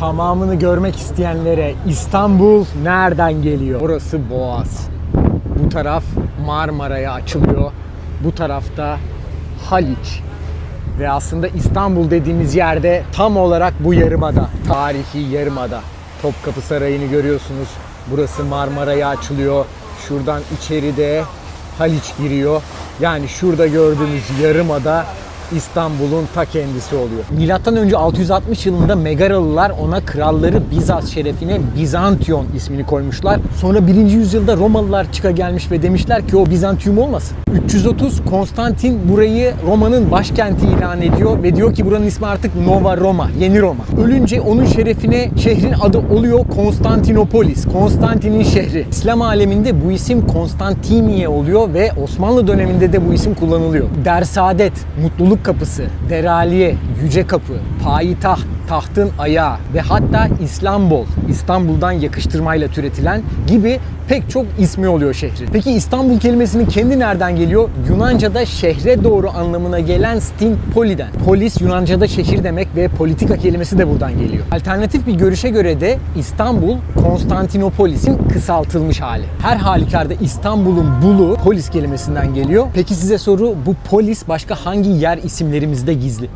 Tamamını görmek isteyenlere İstanbul nereden geliyor? Burası Boğaz. Bu taraf Marmara'ya açılıyor. Bu tarafta Haliç. Ve aslında İstanbul dediğimiz yerde tam olarak bu yarımada. Tarihi yarımada. Topkapı Sarayı'nı görüyorsunuz. Burası Marmara'ya açılıyor. Şuradan içeride Haliç giriyor. Yani şurada gördüğünüz yarımada İstanbul'un ta kendisi oluyor. Milattan önce 660 yılında Megaralılar ona kralları Bizans şerefine Bizantiyon ismini koymuşlar. Sonra 1. yüzyılda Romalılar çıka gelmiş ve demişler ki o Bizantium olmasın. 330 Konstantin burayı Roma'nın başkenti ilan ediyor ve diyor ki buranın ismi artık Nova Roma, Yeni Roma. Ölünce onun şerefine şehrin adı oluyor Konstantinopolis, Konstantin'in şehri. İslam aleminde bu isim Konstantiniye oluyor ve Osmanlı döneminde de bu isim kullanılıyor. Dersaadet, mutluluk kapısı, deraliye, yüce kapı, payitaht, tahtın ayağı ve hatta İstanbul, İstanbul'dan yakıştırmayla türetilen gibi pek çok ismi oluyor şehrin. Peki İstanbul kelimesinin kendi nereden geliyor? Yunanca'da şehre doğru anlamına gelen stinpoliden. Polis Yunanca'da şehir demek ve politika kelimesi de buradan geliyor. Alternatif bir görüşe göre de İstanbul Konstantinopolis'in kısaltılmış hali. Her halükarda İstanbul'un bulu polis kelimesinden geliyor. Peki size soru bu polis başka hangi yer isimlerimizde gizli?